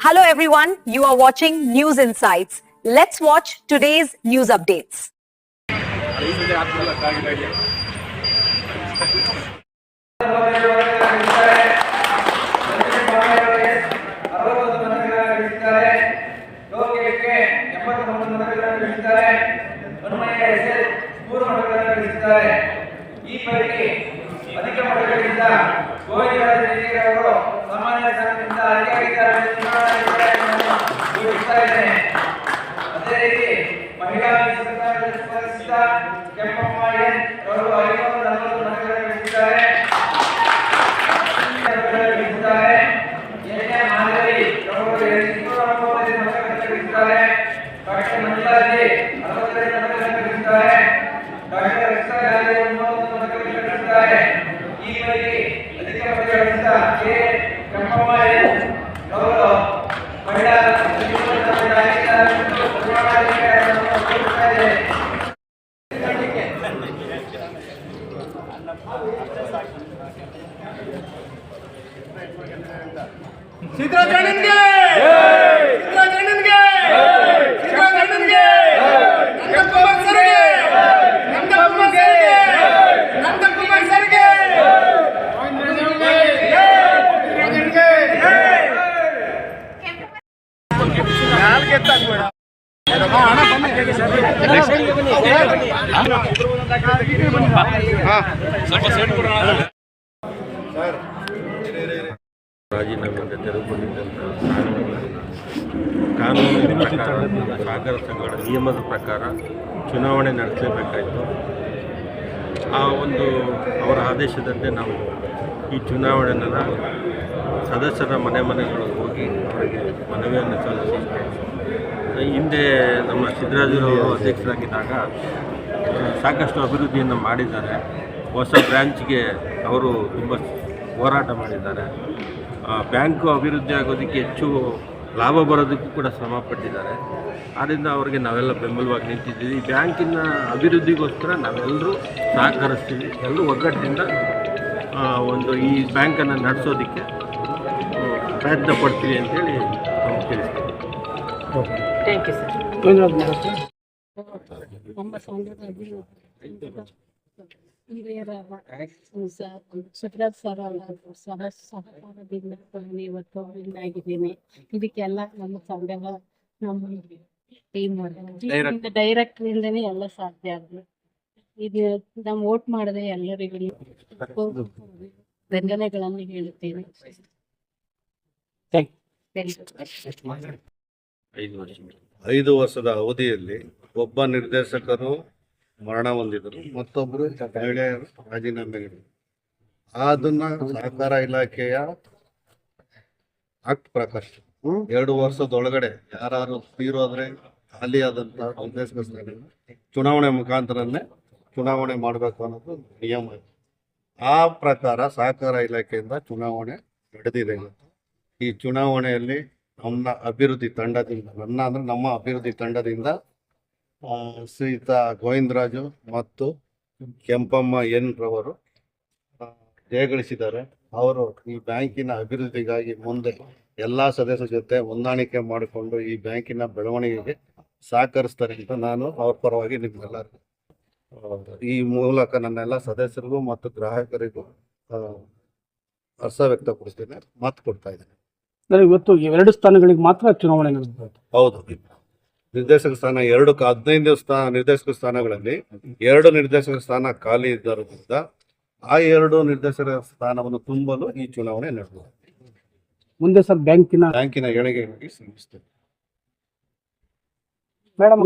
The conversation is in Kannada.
Hello everyone, you are watching News Insights. Let's watch today's news updates. ಅರವತ್ತೊಂದು ಮತಗಳನ್ನು ಗಳಿಸಿದ್ದಾರೆ ಲೋಕೇಶ್ಗೆ ಅದೇ ರೀತಿ ಮಹಿಳಾ ಸ್ಪರ್ಧಿಸಿದ ಕೆಂಪಮ್ಮ ಎನ್ ಅವರು ಐನೂರ ನಲವತ್ತು ಮತಗಳನ್ನು ಗಳಿಸಿದ್ದಾರೆ. ಗಳಿಸಿದ್ದಾರೆ. ಎನ್ಎ ಮಾಧವಿ ಅವರು ಇನ್ನೂರ ಮೂವತ್ತೈದು ಮತಗಳನ್ನು ಗಳಿಸಿದ್ದಾರೆ. ಡಾಕ್ಟರ್ ಮಂಜುಳಾಜಿ ಅರವತ್ತೆರಡು ಮತಗಳನ್ನು ಡಾಕ್ಟರ್ ರಕ್ಷಾ ಗಾಂಧಿ ಮೂವತ್ತು ಮತಗಳನ್ನು ಗಳಿಸಿದ್ದಾರೆ ಈ ಪೈಕಿ ಅಧಿಕ ಮತ ಗಳಿಸಿದ ಕೆ ಕೆಂಪಮ್ಮ ಎನ್ ಅವರು ಮಹಿಳಾ ಸಚಿವರು ಆಯ್ಕೆಯಾದ ಚುನಾವಣಾಧಿಕಾರಿಗಳನ್ನು ಘೋಷಿಸ್ತಾ ಇದ್ದೇನೆ ಸಿದ್ದರಾಮಯ್ಯನಿಗೆ ಸಿದ್ದರಾಮಯ್ಯನಿಗೆ ಸಿದ್ದರಾಮಯ್ಯನಿಗೆ ನಂದಕುಮಾರ್ ಸರ್ಗೆ ನಂದಕುಮಾರ್ ಸರ್ಗೆ ನಂದಕುಮಾರ್ ಸರ್ಗೆ ರಾಜೀನಾಮೆಯಿಂದ ತೆರವುಗೊಂಡಿದ್ದಂಥ ಕಾನೂನಿನ ಪ್ರಕಾರ ನಿಯಮದ ಪ್ರಕಾರ ಚುನಾವಣೆ ನಡೆಸಲೇಬೇಕಾಯಿತು. ಆ ಒಂದು ಅವರ ಆದೇಶದಂತೆ ನಾವು ಈ ಚುನಾವಣೆಯನ್ನು ಸದಸ್ಯರ ಮನೆ ಮನೆಗಳಿಗೆ ಹೋಗಿ ಅವರಿಗೆ ಮನವಿಯನ್ನು ಸಲ್ಲಿಸಿ. ಹಿಂದೆ ನಮ್ಮ ಸಿದ್ದರಾಜರವರು ಅಧ್ಯಕ್ಷರಾಗಿದ್ದಾಗ ಸಾಕಷ್ಟು ಅಭಿವೃದ್ಧಿಯನ್ನು ಮಾಡಿದ್ದಾರೆ. ಹೊಸ ಬ್ರ್ಯಾಂಚ್ಗೆ ಅವರು ತುಂಬ ಹೋರಾಟ ಮಾಡಿದ್ದಾರೆ. ಬ್ಯಾಂಕು ಅಭಿವೃದ್ಧಿ ಆಗೋದಕ್ಕೆ ಹೆಚ್ಚು ಲಾಭ ಬರೋದಕ್ಕೂ ಕೂಡ ಶ್ರಮ ಪಟ್ಟಿದ್ದಾರೆ. ಆದ್ದರಿಂದ ಅವರಿಗೆ ನಾವೆಲ್ಲ ಬೆಂಬಲವಾಗಿ ನಿಂತಿದ್ದೀವಿ. ಈ ಬ್ಯಾಂಕಿನ ಅಭಿವೃದ್ಧಿಗೋಸ್ಕರ ನಾವೆಲ್ಲರೂ ಸಹಕರಿಸ್ತೀವಿ. ಎಲ್ಲರೂ ಒಗ್ಗಟ್ಟಿನಿಂದ ಒಂದು ಈ ಬ್ಯಾಂಕನ್ನು ನಡೆಸೋದಕ್ಕೆ ಪ್ರಯತ್ನ ಪಡ್ತೀವಿ ಅಂತೇಳಿ ನಮ್ಗೆ ತಿಳಿಸ್ತೀವಿ. ಥ್ಯಾಂಕ್ ಯು ಸರ್ ಸಹಕಾರದಿಂದ ಇವತ್ತು ಆಗಿದ್ದೀನಿ ಇದಕ್ಕೆಲ್ಲ ನಮ್ಮ ಸಂಘದ ನಮ್ಮ ಟೀಮ್ ಡೈರೆಕ್ಟರ್ ಇಂದನೇ ಎಲ್ಲ ಸಾಧ್ಯ ಆಗಿದೆ ಇದು ನಾವು ವೋಟ್ ಮಾಡದೆ ಎಲ್ಲರಿಗೂ ವಂದನೆಗಳನ್ನು ಹೇಳುತ್ತೇನೆ. ಐದು ವರ್ಷದ ಅವಧಿಯಲ್ಲಿ ಒಬ್ಬ ನಿರ್ದೇಶಕರು ಮರಣ ಹೊಂದಿದ್ರು ಮತ್ತೊಬ್ಬರು ಮಹಿಳೆಯರು ರಾಜೀನಾಮೆ ಅದನ್ನ ಸಹಕಾರ ಇಲಾಖೆಯ ಆಕ್ಟ್ ಪ್ರಕಾರ ಎರಡು ವರ್ಷದೊಳಗಡೆ ಯಾರು ತೀರೋದ್ರೆ ಖಾಲಿ ಆದಂತ ಕಾಂಗ್ರೆಸ್ ಚುನಾವಣೆ ಮುಖಾಂತರನೇ ಚುನಾವಣೆ ಮಾಡಬೇಕು ಅನ್ನೋದು ನಿಯಮ. ಇದೆ ಆ ಪ್ರಕಾರ ಸಹಕಾರ ಇಲಾಖೆಯಿಂದ ಚುನಾವಣೆ ನಡೆದಿದೆ. ಈ ಚುನಾವಣೆಯಲ್ಲಿ ನಮ್ಮ ಅಭಿವೃದ್ಧಿ ತಂಡದಿಂದ ನನ್ನ ಅಂದ್ರೆ ನಮ್ಮ ಅಭಿವೃದ್ಧಿ ತಂಡದಿಂದ ಶ್ರೀಯುತ ಗೋವಿಂದರಾಜು ಮತ್ತು ಕೆಂಪಮ್ಮ ಎನ್ ರವರು ಜಯಗಳಿಸಿದ್ದಾರೆ ಅವರು ಈ ಬ್ಯಾಂಕಿನ ಅಭಿವೃದ್ಧಿಗಾಗಿ ಮುಂದೆ ಎಲ್ಲ ಸದಸ್ಯರ ಜೊತೆ ಹೊಂದಾಣಿಕೆ ಮಾಡಿಕೊಂಡು ಈ ಬ್ಯಾಂಕಿನ ಬೆಳವಣಿಗೆಗೆ ಸಹಕರಿಸ್ತಾರೆ ಅಂತ ನಾನು ಅವ್ರ ಪರವಾಗಿ ನಿಮ್ಗೆಲ್ಲರಿಗೂ ಈ ಮೂಲಕ ನನ್ನೆಲ್ಲ ಸದಸ್ಯರಿಗೂ ಮತ್ತು ಗ್ರಾಹಕರಿಗೂ ಹರ್ಷ ವ್ಯಕ್ತಪಡಿಸ್ತೇನೆ. ಮಾತು ಕೊಡ್ತಾ ಇದ್ದೇನೆ. ಇವತ್ತು ಎರಡು ಸ್ಥಾನಗಳಿಗೆ ಮಾತ್ರ ಚುನಾವಣೆ ನಡೆದಿದೆ ಹೌದು. ನಿರ್ದೇಶಕ ಸ್ಥಾನ ಎರಡು ಹದಿನೈದು ಸ್ಥಾನ ನಿರ್ದೇಶಕ ಸ್ಥಾನಗಳಲ್ಲಿ ಎರಡು ನಿರ್ದೇಶಕ ಸ್ಥಾನ ಖಾಲಿ ಇದ್ದರಿಂದ ಆ ಎರಡು ನಿರ್ದೇಶಕ ಸ್ಥಾನವನ್ನು ತುಂಬಲು ಈ ಚುನಾವಣೆ ನಡೆದಿದೆ. ಮುಂದೆ ಸರ್ ಬ್ಯಾಂಕಿನ ಬ್ಯಾಂಕಿನ ಏಳಿಗೆಗಾಗಿ ಶ್ರಮಿಸ್ತೇನೆ. ಮೇಡಮ್